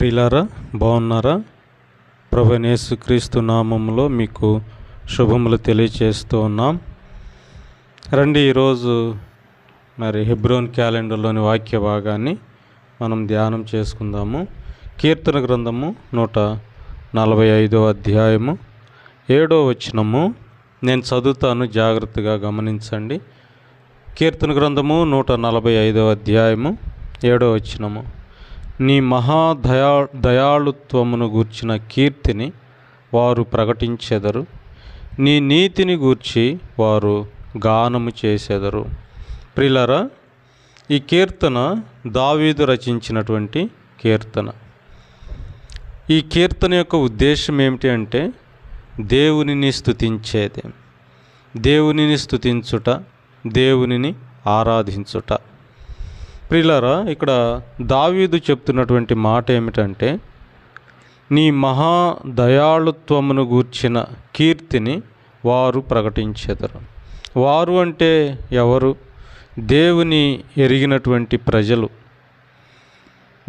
ప్రిలారా బాగున్నారా? ప్రభనేసు క్రీస్తు నామంలో మీకు శుభములు తెలియచేస్తూ ఉన్నాం. రండి ఈరోజు మరి హెబ్రోన్ క్యాలెండర్లోని వాక్య భాగాన్ని మనం ధ్యానం చేసుకుందాము. కీర్తన గ్రంథము నూట నలభై ఐదో అధ్యాయము ఏడో వచనము. నేను చదువుతాను జాగ్రత్తగా గమనించండి. కీర్తన గ్రంథము నూట నలభై ఐదో అధ్యాయము ఏడో వచనము. నీ మహా దయా దయాళుత్వమును గూర్చిన కీర్తిని వారు ప్రకటించెదరు. నీ నీతిని గూర్చి వారు గానము చేసెదరు. ప్రిలరా ఈ కీర్తన దావీదు రచించినటువంటి కీర్తన. ఈ కీర్తన యొక్క ఉద్దేశం ఏమిటి అంటే దేవునిని స్థుతించేది దేవునిని స్థుతించుట దేవునిని ఆరాధించుట. ప్రిలరా ఇక్కడ దావీదు చెప్తున్నటువంటి మాట ఏమిటంటే నీ మహా దయాళుత్వమును గూర్చిన కీర్తిని వారు ప్రకటించెదరు. వారు అంటే ఎవరు? దేవుని ఎరిగినటువంటి ప్రజలు.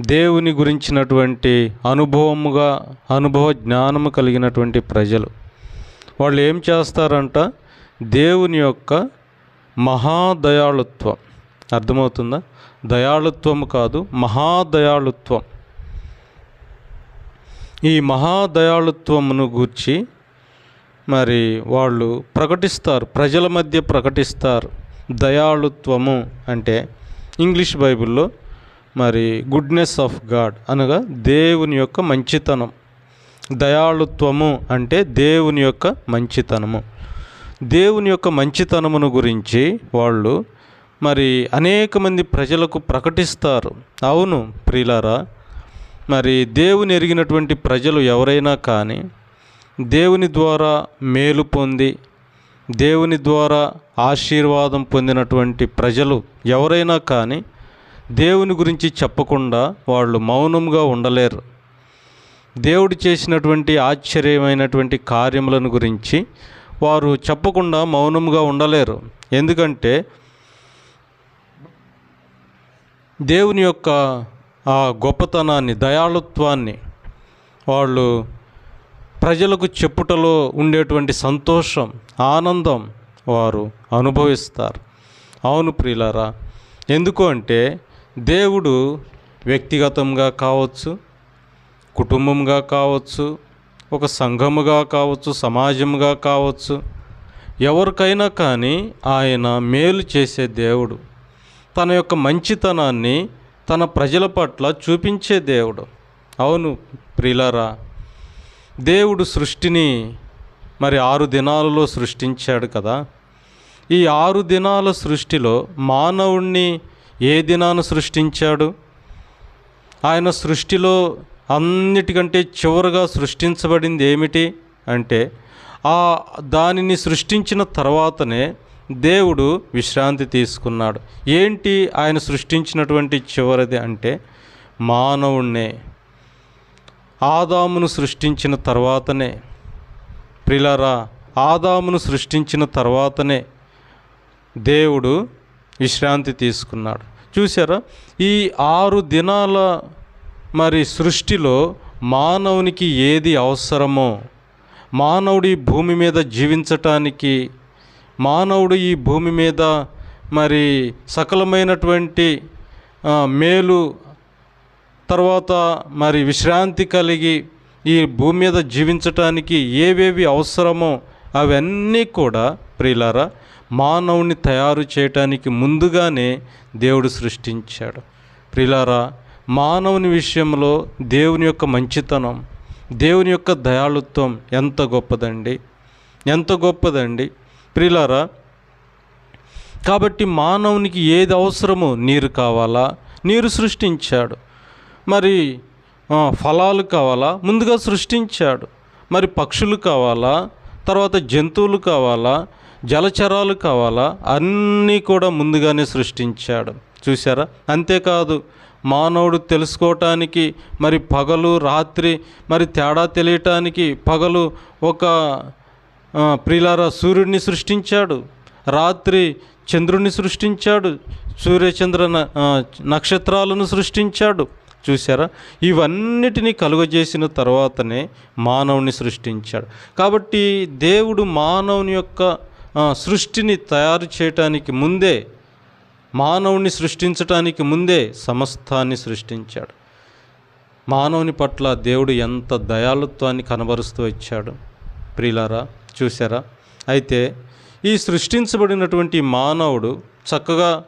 దేవుని గురించినటువంటి అనుభవముగా అనుభవ జ్ఞానము కలిగినటువంటి ప్రజలు. వాళ్ళు ఏం చేస్తారంట? దేవుని యొక్క మహాదయాళుత్వం అర్థమవుతుందా? దయాళుత్వము కాదు మహాదయాళుత్వం. ఈ మహాదయాళుత్వమును గూర్చి మరి వాళ్ళు ప్రకటిస్తారు ప్రజల మధ్య ప్రకటిస్తారు దయాళుత్వము అంటే ఇంగ్లీష్ బైబిల్లో మరి గుడ్నెస్ ఆఫ్ గాడ్ అనగా దేవుని యొక్క మంచితనం. దయాళుత్వము అంటే దేవుని యొక్క మంచితనము. దేవుని యొక్క మంచితనమును గురించి వాళ్ళు మరి అనేక మంది ప్రజలకు ప్రకటిస్తారు. అవును ప్రియులారా మరి దేవుని ఎరిగినటువంటి ప్రజలు ఎవరైనా కానీ దేవుని ద్వారా మేలు పొంది దేవుని ద్వారా ఆశీర్వాదం పొందినటువంటి ప్రజలు ఎవరైనా కానీ దేవుని గురించి చెప్పకుండా వాళ్ళు మౌనంగా ఉండలేరు. దేవుడు చేసినటువంటి ఆశ్చర్యమైనటువంటి కార్యములను గురించి వారు చెప్పకుండా మౌనంగా ఉండలేరు. ఎందుకంటే దేవుని యొక్క ఆ గొప్పతనాన్ని దయాళుత్వాన్ని వాళ్ళు ప్రజలకు చెప్పుటలో ఉండేటువంటి సంతోషం ఆనందం వారు అనుభవిస్తారు. అవును ప్రియులారా ఎందుకు అంటే దేవుడు వ్యక్తిగతంగా కావచ్చు కుటుంబంగా కావచ్చు ఒక సంఘముగా కావచ్చు సమాజముగా కావచ్చు ఎవరికైనా కానీ ఆయన మేలు చేసే దేవుడు. తన యొక్క మంచితనాన్ని తన ప్రజల పట్ల చూపించే దేవుడు. అవును ప్రియులారా దేవుడు సృష్టిని మరి ఆరు దినాలలో సృష్టించాడు కదా. ఈ ఆరు దినాల సృష్టిలో మానవుణ్ణి ఏ దినాన సృష్టించాడు? ఆయన సృష్టిలో అన్నిటికంటే చివరగా సృష్టించబడింది ఏమిటి? అంటే ఆ దానిని సృష్టించిన తర్వాతనే దేవుడు విశ్రాంతి తీసుకున్నాడు. ఏంటి ఆయన సృష్టించినటువంటి చివరిది అంటే మానవుణ్ణే. ఆదామును సృష్టించిన తర్వాతనే. ప్రిలరా ఆదామును సృష్టించిన తర్వాతనే దేవుడు విశ్రాంతి తీసుకున్నాడు. చూసారా ఈ ఆరు దినాల మరి సృష్టిలో మానవునికి ఏది అవసరమో మానవుడి భూమి మీద జీవించటానికి మానవుడు ఈ భూమి మీద మరి సకలమైనటువంటి మేలు తర్వాత మరి విశ్రాంతి కలిగి ఈ భూమి మీద జీవించటానికి ఏవేవి అవసరమో అవన్నీ కూడా ప్రియులారా మానవుని తయారు చేయటానికి ముందుగానే దేవుడు సృష్టించాడు. ప్రిలారా మానవుని విషయంలో దేవుని యొక్క మంచితనం దేవుని యొక్క దయాళుత్వం ఎంత గొప్పదండి? ఎంత గొప్పదండి? ప్రిలారా కాబట్టి మానవునికి ఏది అవసరమో నీరు కావాలా? నీరు సృష్టించాడు. మరి ఫలాలు కావాలా? ముందుగా సృష్టించాడు. మరి పక్షులు కావాలా? తర్వాత జంతువులు కావాలా? జలచరాలు కావాలా? అన్నీ కూడా ముందుగానే సృష్టించాడు. చూసారా అంతేకాదు మానవుడు తెలుసుకోవటానికి మరి పగలు రాత్రి మరి తేడా తెలియటానికి పగలు ఒక ప్రియులారా సూర్యుడిని సృష్టించాడు. రాత్రి చంద్రుడిని సృష్టించాడు. సూర్యచంద్ర నక్షత్రాలను సృష్టించాడు. చూసారా ఇవన్నిటినీ కలుగజేసిన తర్వాతనే మానవుని సృష్టించాడు. కాబట్టి దేవుడు మానవుని యొక్క సృష్టిని తయారు చేయటానికి ముందే మానవుని సృష్టించటానికి ముందే సమస్తాన్ని సృష్టించాడు. మానవుని పట్ల దేవుడు ఎంత దయాళుత్వాన్ని కనబరుస్తూ వచ్చాడు. ప్రియులారా చూసారా అయితే ఈ సృష్టించబడినటువంటి మానవుడు చక్కగా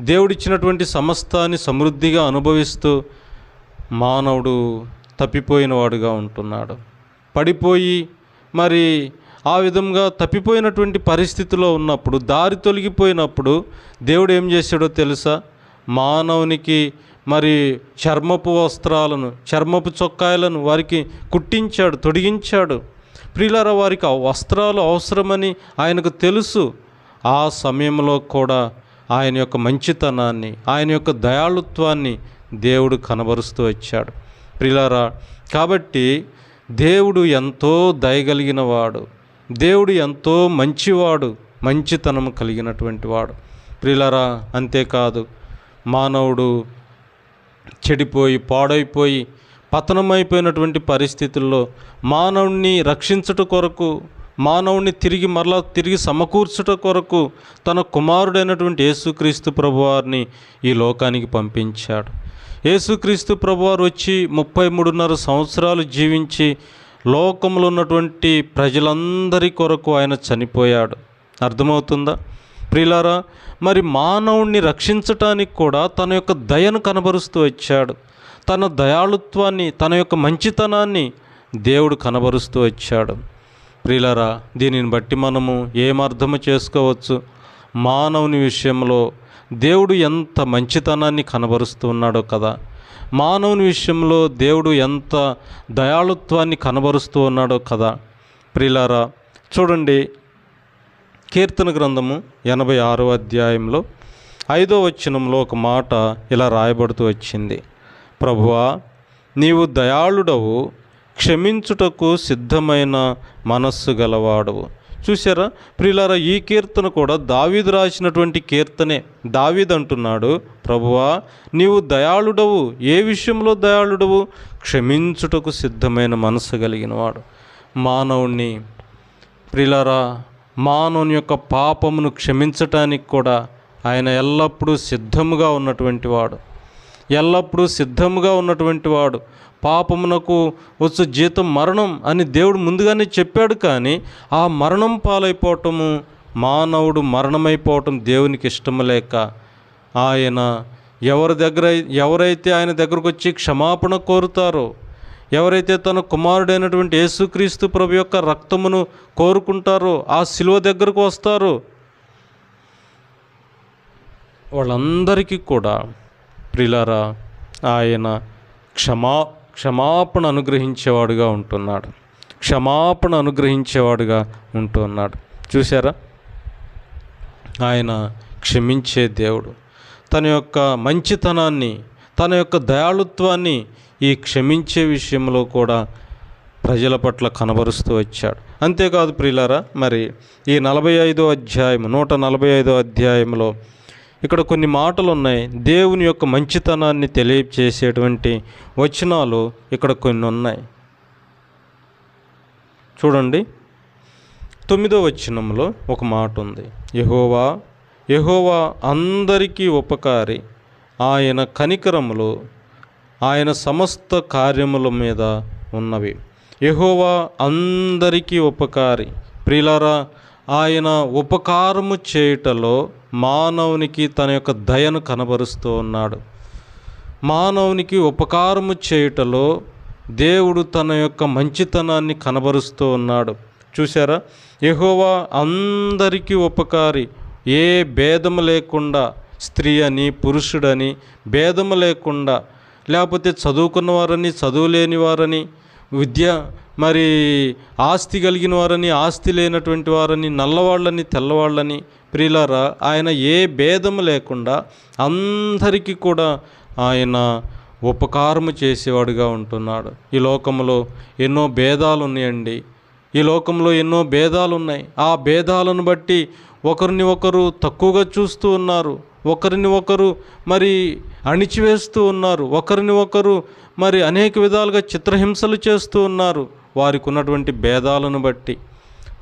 దేవుడిచ్చినటువంటి సమస్తాన్ని సమృద్ధిగా అనుభవిస్తూ మానవుడు తప్పిపోయిన వాడుగా ఉంటున్నాడు. పడిపోయి మరి ఆ విధంగా తప్పిపోయినటువంటి పరిస్థితిలో ఉన్నప్పుడు దారి తొలగిపోయినప్పుడు దేవుడు ఏం చేశాడో తెలుసా? మానవునికి మరి చర్మపు వస్త్రాలను చర్మపు చొక్కాయలను వారికి కుట్టించాడు తొడిగించాడు. ప్రియులారా వారికి ఆ వస్త్రాలు అవసరమని ఆయనకు తెలుసు. ఆ సమయంలో కూడా ఆయన యొక్క మంచితనాన్ని ఆయన యొక్క దయాళుత్వాన్ని దేవుడు కనబరుస్తూ వచ్చాడు. ప్రిలారా కాబట్టి దేవుడు ఎంతో దయగలిగిన వాడు దేవుడు ఎంతో మంచివాడు మంచితనం కలిగినటువంటి వాడు. ప్రిలారా అంతేకాదు మానవుడు చెడిపోయి పాడైపోయి పతనమైపోయినటువంటి పరిస్థితుల్లో మానవుణ్ణి రక్షించుట కొరకు మానవుణ్ణి తిరిగి మరలా తిరిగి సమకూర్చుట కొరకు తన కుమారుడైనటువంటి యేసుక్రీస్తు ప్రభువారిని ఈ లోకానికి పంపించాడు. యేసుక్రీస్తు ప్రభువారు వచ్చి ముప్పై మూడున్నర సంవత్సరాలు జీవించి లోకంలో ఉన్నటువంటి ప్రజలందరి కొరకు ఆయన చనిపోయాడు. అర్థమవుతుందా? ప్రిలారా మరి మానవుణ్ణి రక్షించటానికి కూడా తన యొక్క దయను కనబరుస్తూ వచ్చాడు. తన దయాళుత్వాన్ని తన యొక్క మంచితనాన్ని దేవుడు కనబరుస్తూ వచ్చాడు. ప్రిలరా దీనిని బట్టి మనము ఏమర్థము చేసుకోవచ్చు? మానవుని విషయంలో దేవుడు ఎంత మంచితనాన్ని కనబరుస్తూ ఉన్నాడో కదా. మానవుని విషయంలో దేవుడు ఎంత దయాళుత్వాన్ని కనబరుస్తూ ఉన్నాడో కదా. ప్రిలారా చూడండి కీర్తన గ్రంథము ఎనభై ఆరో అధ్యాయంలో ఐదో వచనంలో ఒక మాట ఇలా రాయబడుతూ వచ్చింది. ప్రభువా నీవు దయాళుడవు క్షమించుటకు సిద్ధమైన మనస్సు గలవాడవు. చూసారా ప్రియులారా ఈ కీర్తన కూడా దావీదు రాసినటువంటి కీర్తనే. దావీద్ అంటున్నాడు ప్రభువా నీవు దయాళుడవు ఏ విషయంలో దయాళుడవు? క్షమించుటకు సిద్ధమైన మనస్సు కలిగినవాడు. మానవుణ్ణి ప్రిలారా మానవుని యొక్క పాపమును క్షమించటానికి కూడా ఆయన ఎల్లప్పుడూ సిద్ధముగా ఉన్నటువంటి వాడు. ఎల్లప్పుడూ సిద్ధముగా ఉన్నటువంటి వాడు. పాపమునకు వచ్చు జీతం మరణం అని దేవుడు ముందుగానే చెప్పాడు కానీ ఆ మరణం పాలైపోవటము మానవుడు మరణమైపోవటం దేవునికి ఇష్టం లేక ఆయన ఎవరి దగ్గర ఎవరైతే ఆయన దగ్గరకు వచ్చి క్షమాపణ కోరుతారో ఎవరైతే తన కుమారుడైనటువంటి యేసుక్రీస్తు ప్రభు యొక్క రక్తమును కోరుకుంటారో ఆ శిలువ దగ్గరకు వస్తారో వాళ్ళందరికీ కూడా ప్రిలారా ఆయన క్షమా క్షమాపణ అనుగ్రహించేవాడుగా ఉంటున్నాడు. క్షమాపణ అనుగ్రహించేవాడుగా ఉంటున్నాడు. చూసారా ఆయన క్షమించే దేవుడు. తన యొక్క మంచితనాన్ని తన యొక్క దయాళుత్వాన్ని ఈ క్షమించే విషయంలో కూడా ప్రజల పట్ల కనబరుస్తూ వచ్చాడు. అంతేకాదు ప్రియులారా మరి ఈ నలభై ఐదో అధ్యాయం నూట నలభై ఐదో అధ్యాయంలో ఇక్కడ కొన్ని మాటలు ఉన్నాయి దేవుని యొక్క మంచితనాన్ని తెలియచేసేటువంటి వచనాలు ఇక్కడ కొన్ని ఉన్నాయి చూడండి. తొమ్మిదో వచనంలో ఒక మాట ఉంది యహోవా యహోవా అందరికీ ఉపకారి. ఆయన కనికరములు ఆయన సమస్త కార్యముల మీద ఉన్నవి. యహోవా అందరికీ ఉపకారి. ప్రిలారా ఆయన ఉపకారము చేయుటలో మానవునికి తన యొక్క దయను కనబరుస్తూ ఉన్నాడు. మానవునికి ఉపకారము చేయుటలో దేవుడు తన యొక్క మంచితనాన్ని కనబరుస్తూ ఉన్నాడు. చూసారా యహోవా అందరికీ ఉపకారి. ఏ భేదము లేకుండా స్త్రీ అని పురుషుడని భేదము లేకుండా లేకపోతే చదువుకున్నవారని చదువులేని వారని విద్య మరి ఆస్తి కలిగిన వారని ఆస్తి లేనటువంటి వారని నల్లవాళ్ళని తెల్లవాళ్ళని ప్రియులారా ఆయన ఏ భేదము లేకుండా అందరికీ కూడా ఆయన ఉపకారము చేసేవాడుగా ఉంటున్నాడు. ఈ లోకంలో ఎన్నో భేదాలు ఉన్నాయండి ఈ లోకంలో ఎన్నో భేదాలు ఉన్నాయి ఆ భేదాలను బట్టి ఒకరిని ఒకరు తక్కువగా చూస్తూ ఉన్నారు. ఒకరిని ఒకరు మరి అణిచివేస్తూ ఉన్నారు. ఒకరిని ఒకరు మరి అనేక విధాలుగా చిత్రహింసలు చేస్తూ ఉన్నారు. వారికి ఉన్నటువంటి భేదాలను బట్టి.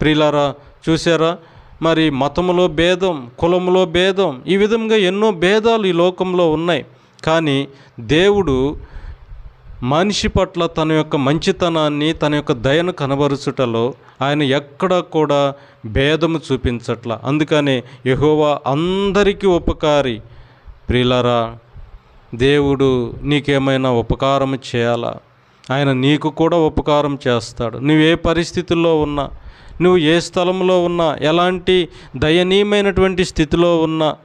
ప్రియులారా చూసారా మరి మతములో భేదం కులములో భేదం ఈ విధంగా ఎన్నో భేదాలు ఈ లోకంలో ఉన్నాయి. కానీ దేవుడు మనిషి పట్ల తన యొక్క మంచితనాన్ని తన యొక్క దయను కనబరుచుటలో ఆయన ఎక్కడ కూడా భేదము చూపించట్ల. అందుకనే యహోవా అందరికీ ఉపకారి. ప్రియులరా దేవుడు నీకేమైనా ఉపకారం చేయాలా? ఆయన నీకు కూడా ఉపకారం చేస్తాడు. నువ్వు ఏ పరిస్థితుల్లో ఉన్నా నువ్వు ఏ స్థలంలో ఉన్నా ఎలాంటి దయనీయమైనటువంటి స్థితిలో ఉన్నా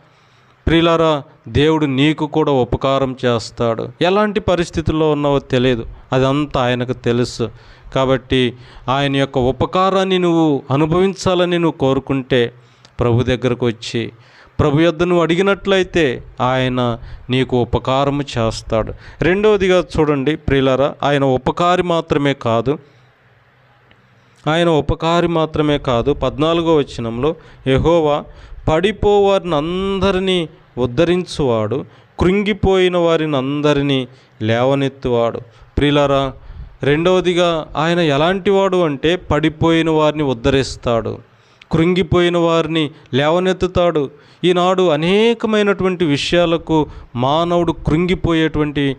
ప్రిలారా దేవుడు నీకు కూడా ఉపకారం చేస్తాడు. ఎలాంటి పరిస్థితుల్లో ఉన్నావో తెలియదు అదంతా ఆయనకు తెలుసు. కాబట్టి ఆయన యొక్క ఉపకారాన్ని నువ్వు అనుభవించాలని నువ్వు కోరుకుంటే ప్రభు దగ్గరకు వచ్చి ప్రభు యొద్ద నువ్వు అడిగినట్లయితే ఆయన నీకు ఉపకారము చేస్తాడు. రెండవదిగా చూడండి ప్రియులరా ఆయన ఉపకారి మాత్రమే కాదు. ఆయన ఉపకారి మాత్రమే కాదు. పద్నాలుగో వచనంలో యహోవా పడిపోవారిని అందరినీ ఉద్ధరించువాడు కృంగిపోయిన వారిని అందరినీ లేవనెత్తువాడు. ప్రిలరా రెండవదిగా ఆయన ఎలాంటివాడు అంటే పడిపోయిన వారిని ఉద్ధరిస్తాడు కృంగిపోయిన వారిని లేవనెత్తుతాడు. ఈనాడు అనేకమైనటువంటి విషయాలకు మానవుడు కృంగిపోయేటువంటి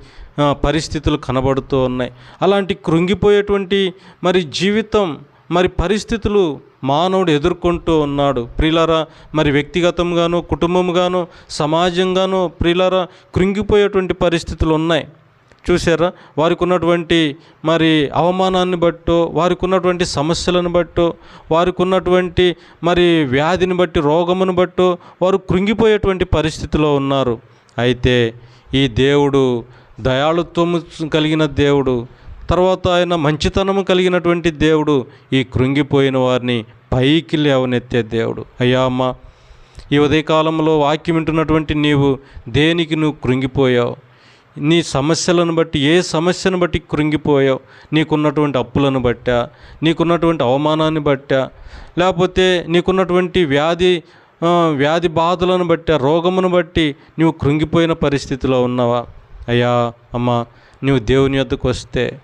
పరిస్థితులు కనబడుతూ ఉన్నాయి. అలాంటి కృంగిపోయేటువంటి మరి జీవితం మరి పరిస్థితులు మానవుడు ఎదుర్కొంటూ ఉన్నాడు. ప్రియులారా మరి వ్యక్తిగతంగాను కుటుంబంగాను సమాజంగాను ప్రియులారా కృంగిపోయేటువంటి పరిస్థితులు ఉన్నాయి. చూసారా వారికి ఉన్నటువంటి మరి అవమానాన్ని బట్టో వారికి ఉన్నటువంటి సమస్యలను బట్టో వారికి ఉన్నటువంటి మరి వ్యాధిని బట్టి రోగమును బట్టో వారు కృంగిపోయేటువంటి పరిస్థితిలో ఉన్నారు. అయితే ఈ దేవుడు దయాళుత్వము కలిగిన దేవుడు తర్వాత ఆయన మంచితనము కలిగినటువంటి దేవుడు ఈ కృంగిపోయిన వారిని పైకి లేవనెత్తే దేవుడు. అయ్యా అమ్మ ఈ ఉదయకాలంలో వాక్యం వింటున్నటువంటి నీవు దేనికి నువ్వు కృంగిపోయావు? నీ సమస్యలను బట్టి ఏ సమస్యను బట్టి కృంగిపోయావు? నీకున్నటువంటి అప్పులను బట్టా? నీకున్నటువంటి అవమానాన్ని బట్టా? లేకపోతే నీకున్నటువంటి వ్యాధి వ్యాధి బాధలను బట్టి? రోగమును బట్టి నువ్వు కృంగిపోయిన పరిస్థితిలో ఉన్నావా? అయ్యా అమ్మ నువ్వు దేవుని యొద్దకు వస్తే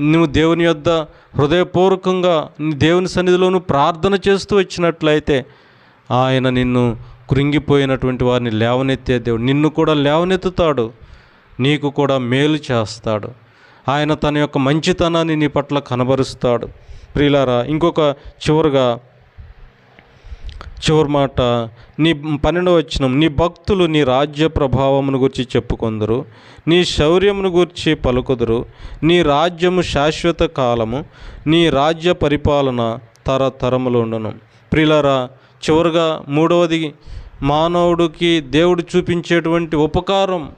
నువ్వు దేవుని యొద్ద హృదయపూర్వకంగా నీ దేవుని సన్నిధిలోను ప్రార్థన చేస్తూ వచ్చినట్లయితే ఆయన నిన్ను కృంగిపోయినటువంటి వారిని లేవనెత్తే దేవుడు. నిన్ను కూడా లేవనెత్తుతాడు. నీకు కూడా మేలు చేస్తాడు. ఆయన తన యొక్క మంచితనాన్ని నీ పట్ల కనబరుస్తాడు. ప్రియులారా ఇంకొక చివరిగా చివరి మాట నీ పన్నెండవ వచ్చిన నీ భక్తులు నీ రాజ్య ప్రభావమును గురించి చెప్పుకొందరు నీ శౌర్యమును గురించి పలుకుదురు నీ రాజ్యము శాశ్వత కాలము నీ రాజ్య పరిపాలన తరతరములు ఉండను. ప్రిలరా చివరిగా మూడవది మానవుడికి దేవుడు చూపించేటువంటి ఉపకారం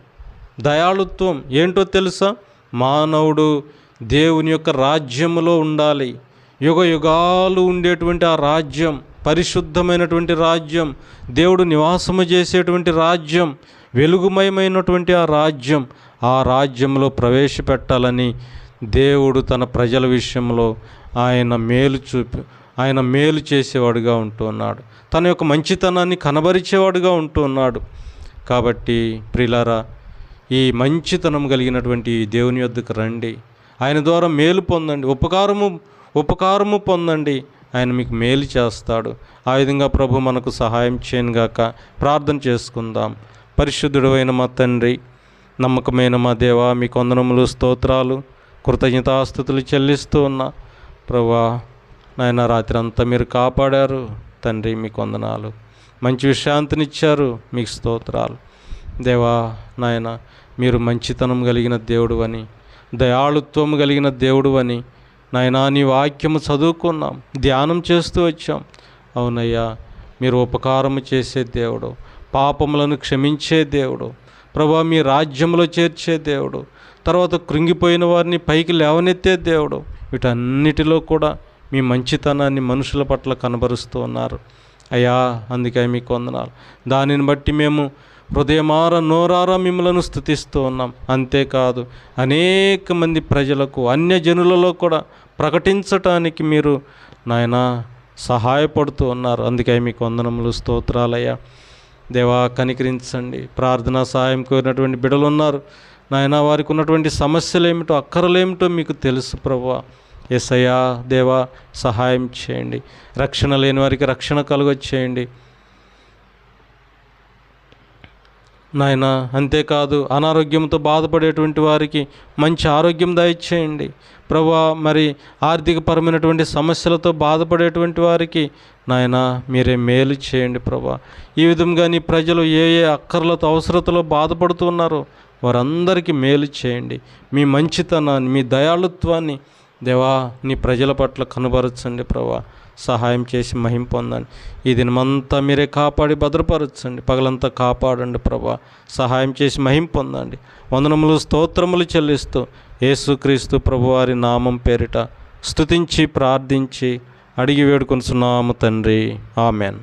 దయాళుత్వం ఏంటో తెలుసా? మానవుడు దేవుని యొక్క రాజ్యములో ఉండాలి యుగ యుగాలు ఉండేటువంటి ఆ రాజ్యం పరిశుద్ధమైనటువంటి రాజ్యం దేవుడు నివాసము చేసేటువంటి రాజ్యం వెలుగుమయమైనటువంటి ఆ రాజ్యం ఆ రాజ్యంలో ప్రవేశపెట్టాలని దేవుడు తన ప్రజల విషయంలో ఆయన మేలు చూపి ఆయన మేలు చేసేవాడుగా ఉంటున్నాడు. తన యొక్క మంచితనాన్ని కనబరిచేవాడుగా ఉంటున్నాడు. కాబట్టి ప్రిలారా ఈ మంచితనం కలిగినటువంటి దేవుని యొద్దకు రండి. ఆయన ద్వారా మేలు పొందండి. ఉపకారము ఉపకారము పొందండి. ఆయన మీకు మేలు చేస్తాడు. ఆ విధంగా ప్రభు మనకు సహాయం చేయనుగాక ప్రార్థన చేసుకుందాం. పరిశుద్ధుడైన మా తండ్రి నమ్మకమైన మా దేవ మీ కొందనములు స్తోత్రాలు కృతజ్ఞతాస్థుతులు చెల్లిస్తూ ఉన్నా. ప్రభా నాయన రాత్రి అంతా మీరు కాపాడారు. తండ్రి మీ కొందనాలు మంచి విశ్రాంతినిచ్చారు. మీకు స్తోత్రాలు. దేవా నాయన మీరు మంచితనం కలిగిన దేవుడు అని దయాళుత్వం కలిగిన దేవుడు అని నాయనా నీ వాక్యము చదువుకున్నాం ధ్యానం చేస్తూ వచ్చాం. అవునయ్యా మీరు ఉపకారము చేసే దేవుడు పాపములను క్షమించే దేవుడు ప్రభా మీ రాజ్యంలో చేర్చే దేవుడు తర్వాత కృంగిపోయిన వారిని పైకి లేవనెత్తే దేవుడు వీటన్నిటిలో కూడా మీ మంచితనాన్ని మనుషుల పట్ల కనబరుస్తూ ఉన్నారు. అయ్యా అందుకే మీకు వందనాలు. దానిని బట్టి మేము హృదయమార నోరారా మిమ్మలను స్థుతిస్తూ ఉన్నాం. అంతేకాదు అనేక మంది ప్రజలకు అన్యజనులలో కూడా ప్రకటించటానికి మీరు నాయన సహాయపడుతూ ఉన్నారు. అందుకే మీకు వందనములు స్తోత్రాలయ్యా. దేవా కనికరించండి. ప్రార్థనా సహాయం కోరినటువంటి బిడలు ఉన్నారు నాయన వారికి ఉన్నటువంటి సమస్యలు ఏమిటో అక్కరలేమిటో మీకు తెలుసు ప్రభా ఎసయ్యా దేవా సహాయం చేయండి. రక్షణ లేని వారికి రక్షణ కలుగొచ్చేయండి నాయన అంతేకాదు అనారోగ్యంతో బాధపడేటువంటి వారికి మంచి ఆరోగ్యం దయచేయండి. ప్రభా మరి ఆర్థికపరమైనటువంటి సమస్యలతో బాధపడేటువంటి వారికి నాయన మీరే మేలు చేయండి ప్రభా. ఈ విధంగా నీ ప్రజలు ఏ ఏ అక్కర్లతో అవసరతలో బాధపడుతున్నారో వారందరికీ మేలు చేయండి. మీ మంచితనాన్ని మీ దయాళుత్వాన్ని దేవా నీ ప్రజల పట్ల కనబరచండి ప్రభా. సహాయం చేసి మహిం పొందండి. ఈ దినమంతా మీరే కాపాడి భద్రపరచండి. పగలంతా కాపాడండి ప్రభా. సహాయం చేసి మహిం పొందండి. వందనములు స్తోత్రములు చెల్లిస్తూ యేసుక్రీస్తు ప్రభువారి నామం పేరిట స్తుతించి ప్రార్థించి అడిగి వేడుకొనుచున్నాము తండ్రి. ఆమెన్.